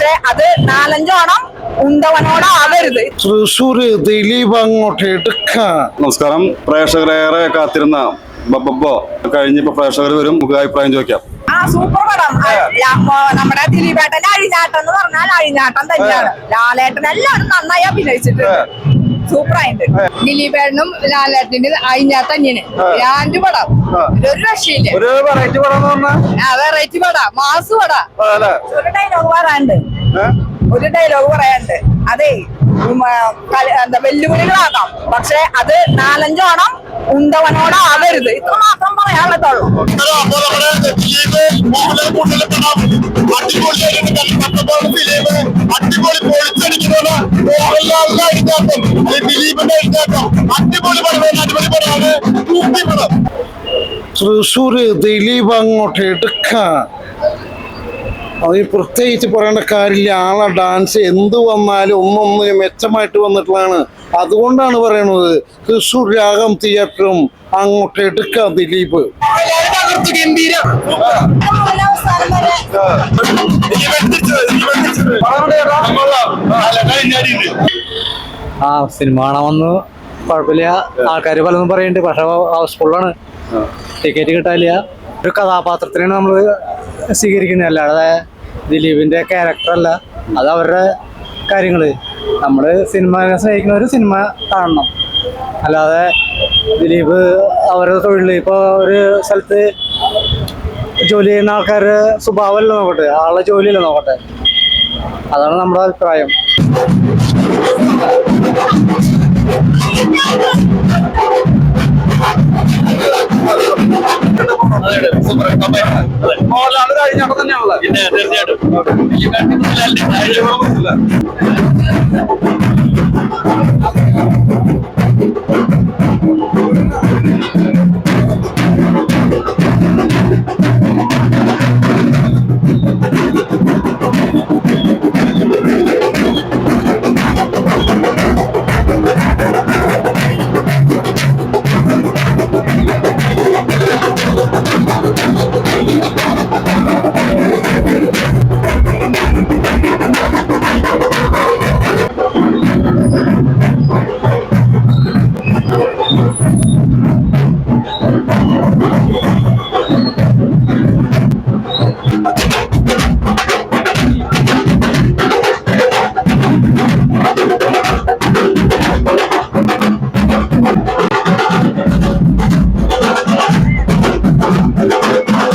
പക്ഷെ അത് നാലഞ്ചോണം ഉണ്ടവനോടാവരുത് തൃശ്ശൂര് ദിലീപ് അങ്ങോട്ട് എടുക്കാം നമസ്കാരം. പ്രേക്ഷകരേറെ കാത്തിരുന്ന ബബ്ബോ കഴിഞ്ഞിപ്പോ പ്രേക്ഷകർ വരും. നമുക്ക് അഭിപ്രായം ചോദിക്കാം. ആ സൂപ്പർ പടം. നമ്മുടെ ദിലീപേട്ടന്റെ അഴിഞ്ഞാട്ടം എന്ന് പറഞ്ഞാൽ അഴിഞ്ഞാട്ടം തന്നെയാണ്. ലാലേട്ടൻ എല്ലാവരും നന്നായി അഭിനയിച്ചിട്ടുണ്ട്. സൂപ്പറായിട്ട് ദിലീപേടനും ലാലേട്ടനും അയിഞ്ഞാ അഞ്ഞിന് ഗ്രാൻഡ് പടം. ഒരു രക്ഷയില്ല. ഒരു വെറൈറ്റി പടം ആ വെറൈറ്റി പടാ. മാസ് പടാ. ഒരു ഡയലോഗ് പറയാണ്ട് ഒരു ഡയലോഗ് പറയാണ്ട് അതെ എന്താ വെല്ലുവിളികളാകാം. പക്ഷെ അത് നാലഞ്ചോണം ഉണ്ടവനോടാവരുത് ഇത്ര മാത്രം പറയാനുള്ളതുള്ളൂ പൊളിച്ചടിക്കുന്നതാണ് ദിലീപിന്റെ അടിപൊളി പടമാണ് അടിപൊളി പടമാണ്. പടം. തൃശ്ശൂര് ദിലീപ് അങ്ങോട്ട് എടുക്കാൻ അത് പ്രത്യേകിച്ച് പറയേണ്ട കാര്യമില്ല. ആളെ ഡാൻസ് എന്ത് വന്നാലും ഒന്നൊന്ന് മെച്ചമായിട്ട് വന്നിട്ടുള്ളതാണ്. അതുകൊണ്ടാണ് പറയണത് തൃശ്ശൂർ രാഗം തിയേറ്ററും അങ്ങോട്ട് എടുക്കാം ദിലീപ്. വരെ ആ സിനിമ കാണാമെന്ന് കുഴപ്പമില്ല. ആൾക്കാർ പലതും പറയുന്നുണ്ട്. പക്ഷെ ഹൗസ്ഫുള്ളാണ് ടിക്കറ്റ് കിട്ടാനില്ല. ഒരു കഥാപാത്രത്തിനാണ് നമ്മൾ സ്വീകരിക്കുന്നത്. അല്ലാതെ ദിലീപിന്റെ ക്യാരക്ടർ അല്ല. അത് അവരുടെ കാര്യങ്ങൾ നമ്മൾ സിനിമ ഒരു സിനിമ കാണണം. അല്ലാതെ ദിലീപ് അവരുടെ തൊഴിൽ ഇപ്പോൾ ഒരു സ്ഥലത്ത് ജോലി ചെയ്യുന്ന ആൾക്കാരുടെ സ്വഭാവമല്ല നോക്കട്ടെ. ആളുടെ ജോലിയല്ല നോക്കട്ടെ. അതാണ് നമ്മുടെ അഭിപ്രായം. മോഹൻലാൽ കഴിഞ്ഞ അപ്പൊ തന്നെയാണല്ലോ തീർച്ചയായിട്ടും